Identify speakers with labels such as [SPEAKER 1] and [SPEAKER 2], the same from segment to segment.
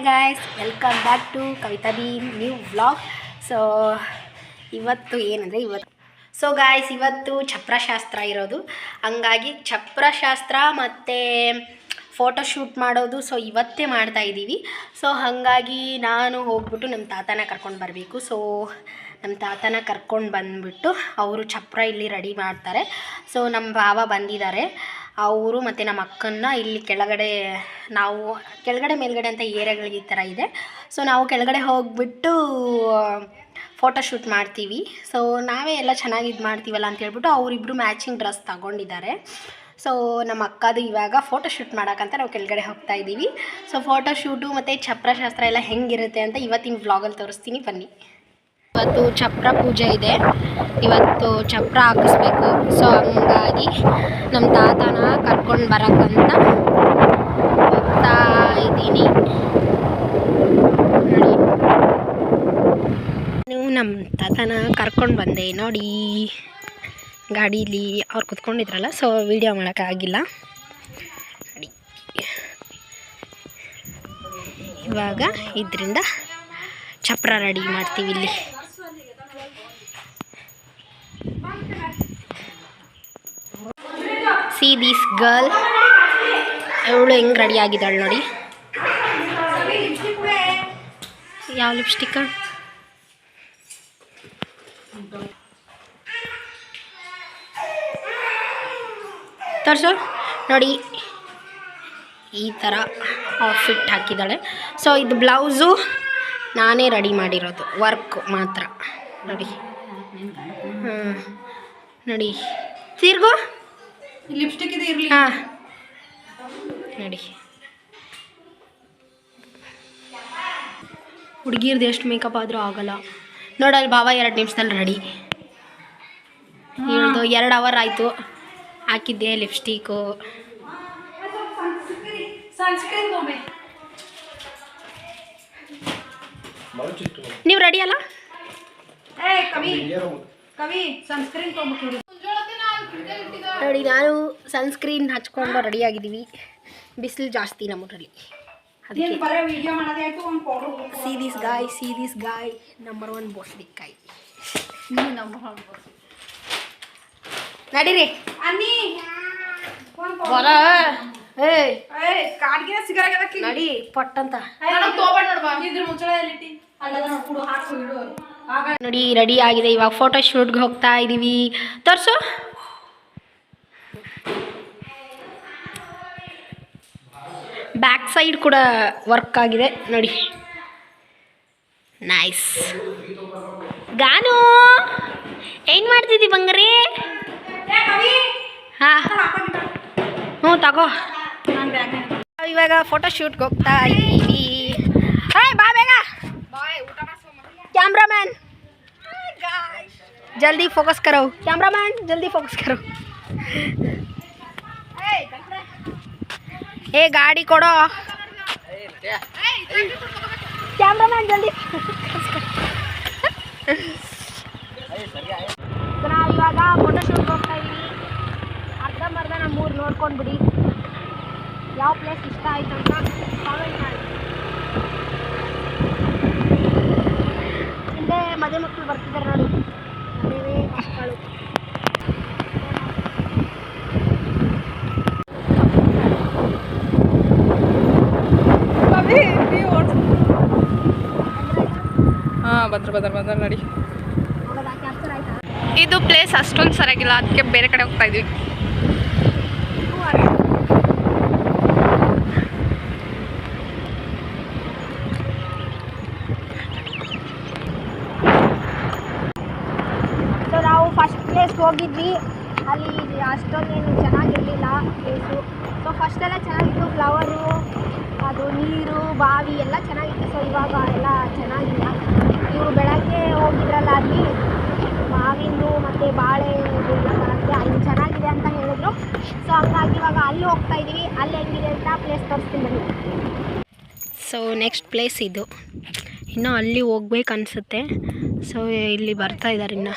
[SPEAKER 1] Hi guys welcome back to Kavitha B new vlog so ಇವತ್ತು ಏನಂದರೆ ಇವತ್ತು so guys ಇವತ್ತು ಛಪ್ರಶಾಸ್ತ್ರ ಇರೋದು. ಹಂಗಾಗಿ ಛಪ್ರಶಾಸ್ತ್ರ ಮತ್ತು ಫೋಟೋ ಶೂಟ್ ಮಾಡೋದು ಸೊ ಇವತ್ತೇ ಮಾಡ್ತಾ ಇದ್ದೀವಿ. ಸೊ ಹಾಗಾಗಿ ನಾನು ಹೋಗ್ಬಿಟ್ಟು ನಮ್ಮ ತಾತನ ಕರ್ಕೊಂಡು ಬರಬೇಕು. ಸೊ ನಮ್ಮ ತಾತನ ಕರ್ಕೊಂಡು ಬಂದುಬಿಟ್ಟು ಅವರು ಚಪ್ರ ಇಲ್ಲಿ ರೆಡಿ ಮಾಡ್ತಾರೆ. ಸೊ ನಮ್ಮ ಭಾವ ಬಂದಿದ್ದಾರೆ. ಅವರು ಮತ್ತು ನಮ್ಮ ಅಕ್ಕನ್ನ ಇಲ್ಲಿ ಕೆಳಗಡೆ ನಾವು ಕೆಳಗಡೆ ಮೇಲ್ಗಡೆ ಅಂತ ಏರಿಯಾಗಳಿಗೆ ಈ ಥರ ಇದೆ. ಸೊ ನಾವು ಕೆಳಗಡೆ ಹೋಗಿಬಿಟ್ಟು ಫೋಟೋಶೂಟ್ ಮಾಡ್ತೀವಿ. ಸೊ ನಾವೇ ಎಲ್ಲ ಚೆನ್ನಾಗಿ ಇದು ಮಾಡ್ತೀವಲ್ಲ ಅಂತ ಹೇಳ್ಬಿಟ್ಟು ಅವರಿಬ್ಬರು ಮ್ಯಾಚಿಂಗ್ ಡ್ರೆಸ್ ತಗೊಂಡಿದ್ದಾರೆ. ಸೊ ನಮ್ಮ ಅಕ್ಕದು ಇವಾಗ ಫೋಟೋಶೂಟ್ ಮಾಡೋಕ್ಕಂತ ನಾವು ಕೆಳಗಡೆ ಹೋಗ್ತಾ ಇದ್ದೀವಿ. ಸೊ ಫೋಟೋಶೂಟು ಮತ್ತು ಚಪ್ರಶಾಸ್ತ್ರ ಎಲ್ಲ ಹೆಂಗಿರುತ್ತೆ ಅಂತ ಇವತ್ತಿನ ವ್ಲಾಗಲ್ಲಿ ತೋರಿಸ್ತೀನಿ. ಬನ್ನಿ. ಇವತ್ತು ಚಪ್ರ ಪೂಜೆ ಇದೆ. ಇವತ್ತು ಚಪ್ರ ಹಾಕಿಸ್ಬೇಕು. ಸೊ ಹಂಗಾಗಿ ನಮ್ಮ ತಾತನ ಕರ್ಕೊಂಡು ಬರಕ್ಕಂತ ಹೋಗ್ತಾ ಇದ್ದೀನಿ. ನೀವು ನಮ್ಮ ತಾತನ ಕರ್ಕೊಂಡು ಬಂದೆ. ನೋಡಿ. ಗಾಡೀಲಿ ಅವ್ರು ಕುತ್ಕೊಂಡಿದ್ರಲ್ಲ ಸೊ ವೀಡಿಯೋ ಮಾಡೋಕ್ಕಾಗಿಲ್ಲ ಆಗಿಲ್ಲ. ಇವಾಗ ಇದರಿಂದ ಚಪ್ರ ರೆಡಿ ಮಾಡ್ತೀವಿ ಇಲ್ಲಿ. ಸಿ ದಿಸ್ ಗರ್ಲ್ ಅವಳು ಹೆಂಗೆ ರೆಡಿ ಆಗಿದ್ದಾಳೆ ನೋಡಿ. ಯಾವ ಲಿಪ್ಸ್ಟಿಕ್ ತೋರಿಸು. ನೋಡಿ, ಈ ಥರ ಔಟ್ಫಿಟ್ ಹಾಕಿದ್ದಾಳೆ. ಸೊ ಇದು ಬ್ಲೌಸು ನಾನೇ ರೆಡಿ ಮಾಡಿರೋದು ವರ್ಕ್ ಮಾತ್ರ. ನೋಡಿ. ಹ್ಞೂ ನೋಡಿ. ಸೀರ್ಗು?
[SPEAKER 2] ಲಿಪ್ಸ್ಟಿಕ್ ಇದೆ ಇರಲಿ.
[SPEAKER 1] ಹಾಂ. ನೋಡಿ. ಹುಡುಗಿರ್ದು ಎಷ್ಟು ಮೇಕಪ್ ಆದರೂ ಆಗಲ್ಲ. ನೋಡಲ್ಲಿ ಬಾಬಾ ಎರಡು ನಿಮಿಷದಲ್ಲಿ ರೆಡಿ ಇವಳ್ದು ಎರಡು ಅವರ್ ಆಯಿತು. ಹಾಕಿದ್ದೆ ಲಿಪ್ಸ್ಟಿಕ್ಕು. ನೀವು ರೆಡಿ ಅಲ್ಲ?
[SPEAKER 2] ಏ ಕವಿ ಸನ್ಸ್ಕ್ರೀನ್
[SPEAKER 1] ನೋಡಿ. ನಾನು ಸನ್ಸ್ಕ್ರೀನ್ ಹಚ್ಕೊಂಡು ರೆಡಿ ಆಗಿದ್ದೀವಿ ಬಿಸಿಲು ಜಾಸ್ತಿ ನಮ್ಮೂರಲ್ಲಿ. ಅದಕ್ಕೆ
[SPEAKER 2] ನೀನು ಬರೀ ವಿಡಿಯೋ ಮಾಡೋದೇ ಒಂದು powder
[SPEAKER 1] see this guy see this guy number one ಬೋಸ್ಲಿಕ್ಕಾಯಿ ನಡೀರಿ.
[SPEAKER 2] ಅನ್ನಿ.
[SPEAKER 1] ಏಯ್. ನಡಿ ಪಟ್ಟಂತ.
[SPEAKER 2] ನೋಡ್ಬಾ ಇದ್ರ ಅಲ್ಲದ
[SPEAKER 1] ನೋಡಿ ರೆಡಿ ಆಗಿದೆ. ಇವಾಗ ಫೋಟೋ ಶೂಟ್ಗೆ ಹೋಗ್ತಾ ಇದ್ದೀವಿ ತೋರಿಸು. ಬ್ಯಾಕ್ ಸೈಡ್ ಕೂಡ ವರ್ಕ್ ಆಗಿದೆ. ನೋಡಿ. ನೈಸ್ ಗಾನು ಏನು ಮಾಡ್ತಿದ್ದಿ ಬಂಗಾರಿ? ಹಾಂ. ಹ್ಞೂ ತಗೋ. ಇವಾಗ ಫೋಟೋ ಶೂಟ್ಗೆ ಹೋಗ್ತಾ ಇದ್ದೀವಿ ಹಾಯ್ ಬಾ ಬೇಗ. ಕ್ಯಾಮ್ರಾಮ್ಯಾನ್ जल्दी फोकस करो कैमरामैन जल्दी फोकस करो ए गाड़ी ಕೊಡೋ ಕ್ಯಾಮ್ರಾಮನ್ ಜಲ್ದಿ ನಾವು ಇವಾಗ ಫೋಟೋ ಶೂಟ್ ಹೋಗ್ತಾ ಇದೀವಿ ಅರ್ಧಂಬರ್ಧ ನಮ್ಮ ಊರು ನೋಡ್ಕೊಂಡ್ಬಿಡಿ ಯಾವ ಪ್ಲೇಸ್ ಇಷ್ಟ ಆಯ್ತು ಅಂತ ಕಾಮೆಂಟ್ ಮಾಡಿ ಹಿಂದೆ ಮದುವೆ ಮಕ್ಕಳು ಬರ್ತಿದ್ದಾರೆ ನೋಡಿ
[SPEAKER 2] ಹಾಂ, ಬಂದ್ರ ಬಂದ್ರ ಬಂದ್ರ, ನಡಿ. ಇದು ಪ್ಲೇಸ್ ಅಷ್ಟೊಂದು ಸರಿಯಾಗಿಲ್ಲ ಅದಕ್ಕೆ ಬೇರೆ ಕಡೆ ಹೋಗ್ತಾ ಇದ್ವಿ.
[SPEAKER 1] ನಾವು ಫಸ್ಟ್ ಪ್ಲೇಸ್ ಹೋಗಿದ್ವಿ. ಅಷ್ಟೊಂದೇನು ಚೆನ್ನಾಗಿರಲಿಲ್ಲ ಪ್ಲೇಸು ಸೊ ಫಸ್ಟೆಲ್ಲ ಚೆನ್ನಾಗಿತ್ತು. ಫ್ಲವರು ಅದು ನೀರು, ಬಾವಿ ಎಲ್ಲ ಚೆನ್ನಾಗಿತ್ತು. ಸೊ ಇವಾಗ ಎಲ್ಲ ಚೆನ್ನಾಗಿಲ್ಲ. ಇವರು ಬೆಳಗ್ಗೆ ಹೋಗಿದ್ರಲ್ಲ, ಅಲ್ಲಿ ಮಾವಿಂದು ಮತ್ತು ಬಾಳೆ ಬರುತ್ತೆ ಅಲ್ಲಿ ಚೆನ್ನಾಗಿದೆ ಅಂತ ಹೇಳಿದ್ರು. ಸೊ ಹಂಗಾಗಿ ಇವಾಗ ಅಲ್ಲಿ ಹೋಗ್ತಾ ಇದ್ದೀವಿ ಅಲ್ಲಿ ಹೆಂಗಿದೆ ಅಂತ ಪ್ಲೇಸ್ ತೋರಿಸ್ತೀನಿ ಸೊ ನೆಕ್ಸ್ಟ್ ಪ್ಲೇಸ್ ಇದು. ಇನ್ನು ಅಲ್ಲಿ ಹೋಗ್ಬೇಕು ಅನಿಸುತ್ತೆ. ಸೊ ಇಲ್ಲಿ ಬರ್ತಾ ಇದ್ದಾರೆ ಇನ್ನು.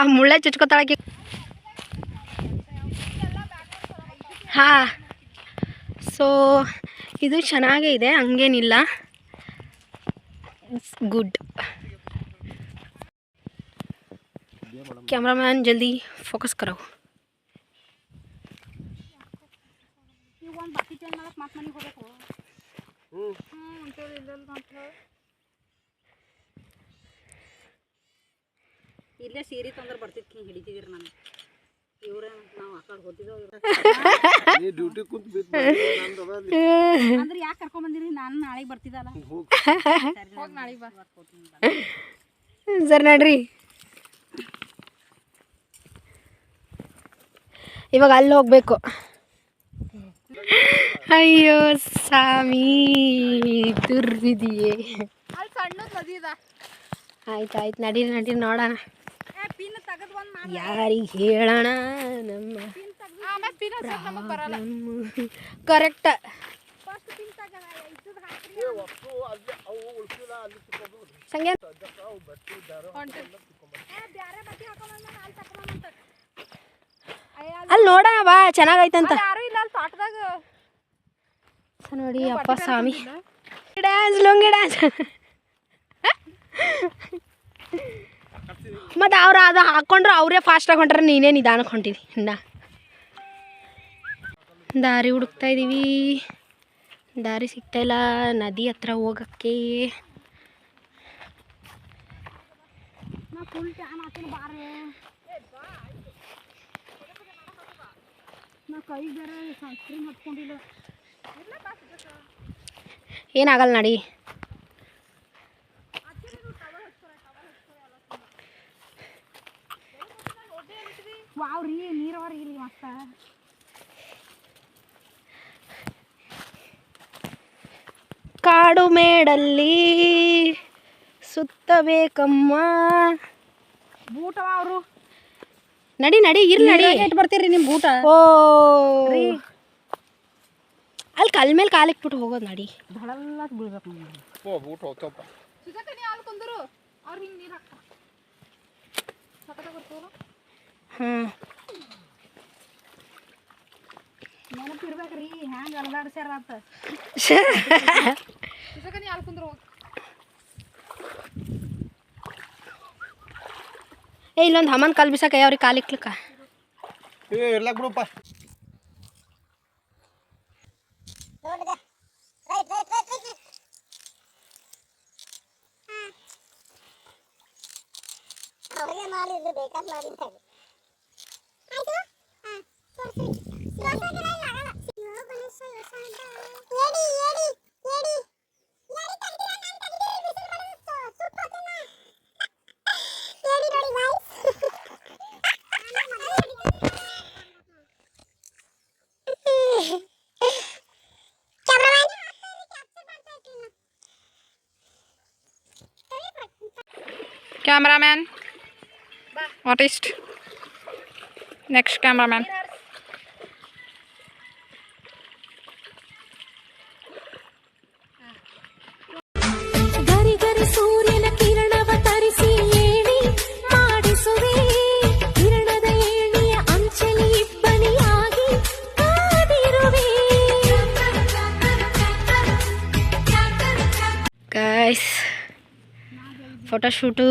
[SPEAKER 1] ಆ ಮುಳ್ಳೆ ಚುಚ್ಕೋತಾಳಕಿ. ಹಾಂ. ಸೊ ಇದು ಚೆನ್ನಾಗೇ ಇದೆ, ಹಂಗೇನಿಲ್ಲ. ಗುಡ್ ಕ್ಯಾಮ್ರಾಮ್ಯಾನ್ ಜಲ್ದಿ ಫೋಕಸ್ ಕರೋ.
[SPEAKER 3] ಹ್ಞೂ
[SPEAKER 4] ಇಲ್ಲೇ ಸೀರೆ ತಂದ್ರೆ ಬರ್ತಿದ್ಕಿ ಹಿಡಿತಿದ್ದೀರಿ ನಾನು. ಇವ್ರೇ ನಾವು ಆ ಕಡೆ ಹೋತಿದ್ದೋ
[SPEAKER 3] ಡ್ಯೂಟಿ ಕುಂತ ಬಿದ್ದು ನಂದು ಅದ
[SPEAKER 4] ಅಂದ್ರೆ ಯಾಕೆ ಕರ್ಕೊಂಡ್ ಬಂದಿರಿ? ನಾನು ನಾಳೆಗೆ ಬರ್ತಿದ್ದಲ್ಲ.
[SPEAKER 3] ಹೋಗ್.
[SPEAKER 2] ಹೋಗಿ ನಾಳೆಗೆ ಬಾ.
[SPEAKER 1] ಸರ್ ನಡ್ರಿ. ಇವಾಗ ಅಲ್ಲಿ ಹೋಗ್ಬೇಕು. ಅಯ್ಯೋ ಸ್ವಾಮಿ ದುರ್ವಿದಿಯೇ ಆಯ್ತು ಆಯ್ತು ನಡೀರಿ ನಡೀರಿ ನೋಡೋಣ. ಯಾರಿಗೆ ಹೇಳೋಣ ನಮ್ಮ ಕರೆಕ್ಟ್ ಸಂಗೆ ಅಲ್ಲಿ ನೋಡೋಣ ಬಾ ಚೆನ್ನಾಗೈತಂತ.
[SPEAKER 2] ಯಾರು ಇಲ್ಲ ಅಲ್ಲಿ ತೋಟದಾಗ.
[SPEAKER 1] ನೋಡಿ ಅಪ್ಪ ಸ್ವಾಮಿ. ಡ್ಯಾನ್ಸ್ ಲುಂಗಿ ಡ್ಯಾನ್ಸ್ ಮತ್ತು ಅವ್ರು ಅದು ಹಾಕೊಂಡ್ರೆ ಅವರೇ ಫಾಸ್ಟಾಗಿ ಹೊಂಟ್ರೆ ನೀನೇ ನಿಧಾನಕ್ಕೆ ಹೊಂಟಿದಿ. ಇನ್ನ ದಾರಿ ಹುಡುಕ್ತಾ ಇದ್ದೀವಿ ದಾರಿ ಸಿಗ್ತಾ ಇಲ್ಲ. ನದಿ ಹತ್ರ ಹೋಗಕ್ಕೆ.
[SPEAKER 4] ನಾ ಫುಲ್ ಟ್ಯಾನ್ ಹಾಕಿನ ಬಾರೆ ನಾ ಕೈಗೆ ಬೇರೆ ಸನ್ಸ್ಕ್ರೀನ್ ಹಚ್ಕೊಂಡಿಲ್ಲ
[SPEAKER 1] ಏನಾಗಲ್ಲ ನಡಿ
[SPEAKER 4] ವಾವ್ ರೀ ನೀರವ ರೀ ಇಲ್ಲಿ ಮಸ್ತ.
[SPEAKER 1] ಕಾಡು ಮೇಡಲ್ಲಿ ಸುತ್ತಬೇಕಮ್ಮ.
[SPEAKER 4] ಬೂಟ ಅವರು
[SPEAKER 1] ನಡಿ ನಡಿ ಇರ್ಲಿ ನಡಿ.
[SPEAKER 4] ಇಟ್ಟು ಬರ್ತೀರಿ ನಿಮ್ಮ ಬೂಟ?
[SPEAKER 1] ಓ. ಅಲ್ಲಿ ಕಲ್ ಮೇಲೆ ಇಟ್ಬಿಟ್ಟು ಹೋಗೋದು ನಡಿ.
[SPEAKER 4] ಬಹಳ ಬೀಳ್ಬೇಕು
[SPEAKER 3] ಓ ಬೂಟ್ ಹೋಗ್ತಪ್ಪ
[SPEAKER 2] ಸುಜಾತ ನೀ ಅಲ್ಲಿ ಕುಂದ್ರು. ಅವ್ರು ಹಿಂಗೆ ನೀರು ಹಾಕ್ತಾರೆ
[SPEAKER 4] ನೆನಪಿರ್ಬೇಕ್ರಿ ಹ್ಯಾಂಗ ಅಲ್ದಾಡ್ಸ್ಯಾರ ಅಂತ
[SPEAKER 2] ಸುಜಾತ ನೀ ಅಲ್ಲಿ ಕುಂದ್ರು ಹೋಗಿ
[SPEAKER 1] ಏ ಇಲ್ಲೊಂದು ಹಮನ್ ಕಾಲು ಬಿಸಾಕ ಯಾವ್ರಿಗೆ ಕಾಲಿಕ್ಲಿಕ್ಕ
[SPEAKER 3] ಏ ಇರ್ಲಾಕ್ ಬಿಡಪ್ಪ
[SPEAKER 5] ಅವ್ರಿಗೆ ಮಾಡಿದ್ರು ಬೇಕಾದ್ ಮಾಡಿ ಅಂತ ಹೇಳಿ ಆಯ್ತು ಹಾ ತೋರಿಸಿ ಶಿವಸಾಗರ ಇಲ್ಲ ಆಗಲ್ಲ
[SPEAKER 1] ಫೋಟೋಶೂಟು.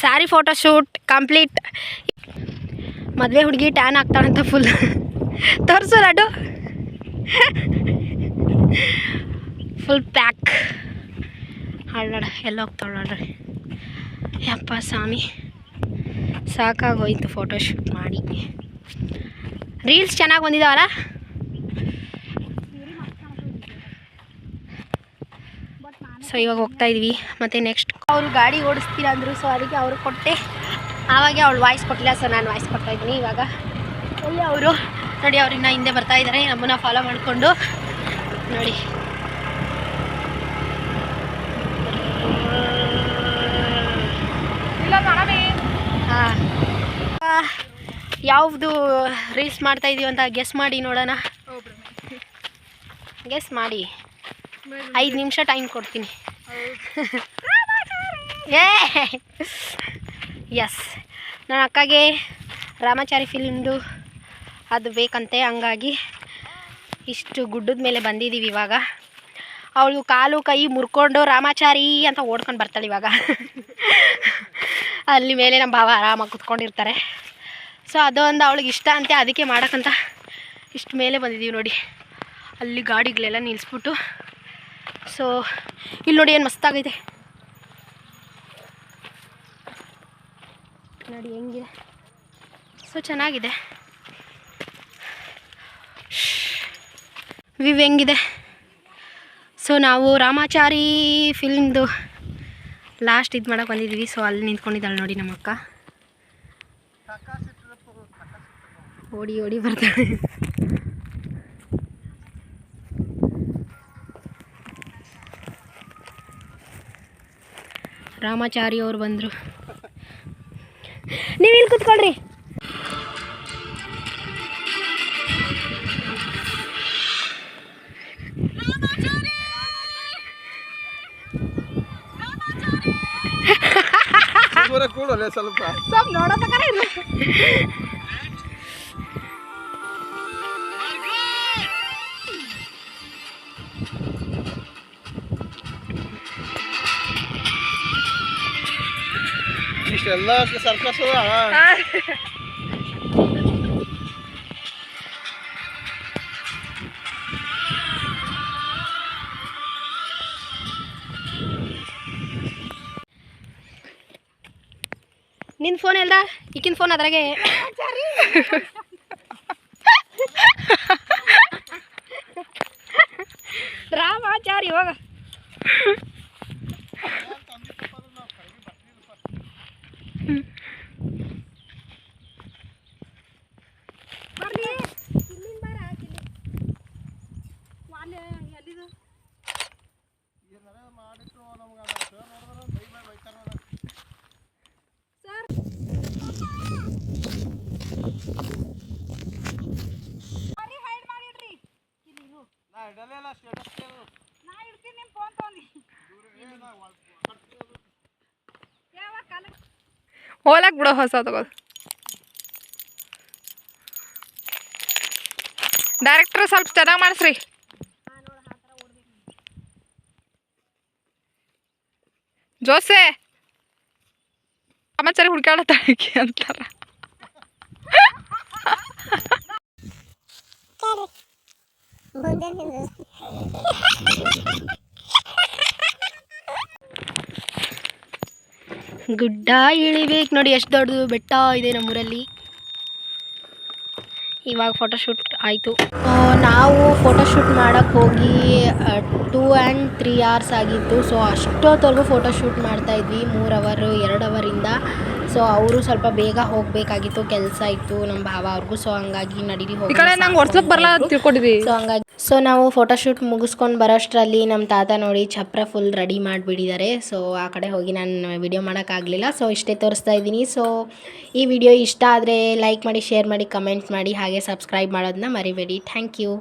[SPEAKER 1] Saree photoshoot complete. ಮದುವೆ ಹುಡುಗಿ ಟ್ಯಾನ್ ಆಗ್ತಾಳಂತ ಫುಲ್ ತೋರಿಸು ಲಡ್ಡು. ಫುಲ್ ಪ್ಯಾಕ್ ಹಾಳಾಡ ಎಲ್ಲ ಹೋಗ್ತಾಳೆ ನೋಡ್ರಿ. ಯಪ್ಪ ಸ್ವಾಮಿ. ಸಾಕಾಗೋಯ್ತು ಫೋಟೋಶೂಟ್ ಮಾಡಿ. ರೀಲ್ಸ್ ಚೆನ್ನಾಗಿ ಬಂದಿದ್ದಾವಲ್ಲ ಸೊ ಇವಾಗ ಹೋಗ್ತಾ ಇದ್ವಿ. ಮತ್ತೆ ನೆಕ್ಸ್ಟ್ ಅವರು ಗಾಡಿ ಓಡಿಸ್ತೀರಾ ಅಂದ್ರು ಸೊ ಅದಕ್ಕೆ ಅವರು ಕೊಟ್ಟೆ. ಆವಾಗೆ ಅವಳು ವಾಯ್ಸ್ ಕೊಟ್ಟಿಲ್ಲ ಸೊ ನಾನು ವಾಯ್ಸ್ ಕೊಡ್ತಾ ಇದ್ದೀನಿ ಇವಾಗ. ಎಲ್ಲಿ ಅವರು. ನೋಡಿ ಅವ್ರನ್ನ ಹಿಂದೆ ಬರ್ತಾ ಇದ್ದಾರೆ ನಮ್ಮನ್ನ ಫಾಲೋ ಮಾಡಿಕೊಂಡು. ನೋಡಿ. ಯಾವ್ದು ರೀಲ್ಸ್ ಮಾಡ್ತಾ ಇದೀವಿ ಅಂತ ಗೆಸ್ ಮಾಡಿ ನೋಡೋಣ. ಗೆಸ್ ಮಾಡಿ. ಐದು ನಿಮಿಷ ಟೈಮ್ ಕೊಡ್ತೀನಿ. ಏ! ಎಸ್ ನನ್ನ ಅಕ್ಕಗೆ ರಾಮಾಚಾರಿ ಫಿಲ್ಮ್ದು ಅದು ಬೇಕಂತೆ ಹಂಗಾಗಿ ಇಷ್ಟು ಗುಡ್ಡದ ಮೇಲೆ ಬಂದಿದ್ದೀವಿ ಇವಾಗ. ಅವಳು ಕಾಲು ಕೈ ಮುರ್ಕೊಂಡು ರಾಮಾಚಾರಿ ಅಂತ ಓಡ್ಕೊಂಡು ಬರ್ತಾಳೆ ಇವಾಗ. ಅಲ್ಲಿ ಮೇಲೆ ನಮ್ಮ ಭಾವ ಆರಾಮಾಗಿ ಕುತ್ಕೊಂಡಿರ್ತಾರೆ. ಸೊ ಅದೊಂದು ಅವಳಿಗೆ ಇಷ್ಟ ಅಂತೆ ಅದಕ್ಕೆ ಮಾಡೋಕ್ಕಂತ ಇಷ್ಟು ಮೇಲೆ ಬಂದಿದ್ದೀವಿ ನೋಡಿ. ಅಲ್ಲಿ ಗಾಡಿಗಳೆಲ್ಲ ನಿಲ್ಲಿಸ್ಬಿಟ್ಟು ಸೊ ಇಲ್ಲಿ ನೋಡಿ ಏನು ಮಸ್ತಾಗೈತೆ ನೋಡಿ ಹೆಂಗಿದೆ. ಸೊ ಚೆನ್ನಾಗಿದೆ. ವಿವ್ ಹೆಂಗಿದೆ. ಸೊ ನಾವು ರಾಮಾಚಾರಿ ಫಿಲ್ಮ್ದು ಲಾಸ್ಟ್ ಇದು ಮಾಡೋಕೆ ಬಂದಿದ್ದೀವಿ ಸೊ ಅಲ್ಲಿ ನಿಂತ್ಕೊಂಡಿದ್ದಾಳೆ ನೋಡಿ ನಮ್ಮ ಅಕ್ಕ ಓಡಿ ಓಡಿ ಬರ್ತಾಳೆ. ರಾಮಾಚಾರಿ ಅವ್ರು ಬಂದರು. ನೀವು ಇಲ್ಲಿ ಕುತ್ಕೊಳ್ರಿ?
[SPEAKER 3] ಸ್ವಲ್ಪ.
[SPEAKER 1] ಸ್ವಲ್ಪ ನೋಡೋದಕ್ಕಾರ
[SPEAKER 3] ಇಷ್ಟೆಲ್ಲ ಸರ್ಕಸ್ ಅದ
[SPEAKER 1] ನಿನ್ನ ಫೋನ್ ಎಲ್ದ? ಈಗಿನ ಫೋನ್ ಅದ್ರಾಗೆ. ರಾಮಾಚಾರಿ ಹೋಗ
[SPEAKER 2] ಹೋಲಕ್ ಬಿಡೋ ಹೊಸ ತಗೋದು ಡೈರೆಕ್ಟ್ರ್ ಸ್ವಲ್ಪ ಚೆನ್ನಾಗಿ ಮಾಡಿಸ್ರಿ ಜೋಸೆ ಸಮಾಚಾರ ಹುಡ್ಕಾಡತ್ತಾಳಕ್ಕೆ ಅಂತಾರ
[SPEAKER 1] ಗುಡ್ಡ ಇಳಿಬೇಕು ನೋಡಿ ಎಷ್ಟು ದೊಡ್ಡದು ಬೆಟ್ಟ ಇದೆ ನಮ್ಮೂರಲ್ಲಿ. ಇವಾಗ ಫೋಟೋಶೂಟ್ ಆಯಿತು. ನಾವು ಫೋಟೋಶೂಟ್ ಮಾಡೋಕ್ಕೆ ಹೋಗಿ ಟೂ ಆ್ಯಂಡ್ ತ್ರೀ ಅವರ್ಸ್ ಆಗಿತ್ತು. ಸೊ ಅಷ್ಟೊತ್ತವರೆಗೂ ಫೋಟೋಶೂಟ್ ಮಾಡ್ತಾಯಿದ್ವಿ ಮೂರು ಅವರು ಎರಡು ಅವರಿಂದ ಸೊ ಅವರು ಸ್ವಲ್ಪ ಬೇಗ ಹೋಗಬೇಕಾಗಿತ್ತು ಕೆಲಸ ಇತ್ತು ನಮ್ಮ ಭಾವ ಅವ್ರಿಗೂ. ಸೊ ಹಂಗಾಗಿ ನಡೀರಿ
[SPEAKER 2] ಹೋಗಿ
[SPEAKER 1] ಸೊ ಹಂಗಾಗಿ ಸೊ ನಾವು ಫೋಟೋಶೂಟ್ ಮುಗಿಸ್ಕೊಂಡು ಬರೋಷ್ಟರಲ್ಲಿ ನಮ್ಮ ತಾತ ನೋಡಿ ಚಪ್ರ ಫುಲ್ ರೆಡಿ ಮಾಡಿಬಿಟ್ಟಿದ್ದಾರೆ. ಸೊ ಆ ಕಡೆ ಹೋಗಿ ನಾನು ವಿಡಿಯೋ ಮಾಡೋಕ್ಕಾಗಲಿಲ್ಲ. ಸೊ ಇಷ್ಟೇ ತೋರಿಸ್ತಾ ಇದ್ದೀನಿ. ಸೊ ಈ ವಿಡಿಯೋ ಇಷ್ಟ ಆದರೆ ಲೈಕ್ ಮಾಡಿ ಶೇರ್ ಮಾಡಿ ಕಮೆಂಟ್ ಮಾಡಿ, ಹಾಗೆ ಸಬ್ಸ್ಕ್ರೈಬ್ ಮಾಡೋದನ್ನ ಮರಿಬೇಡಿ. Thank you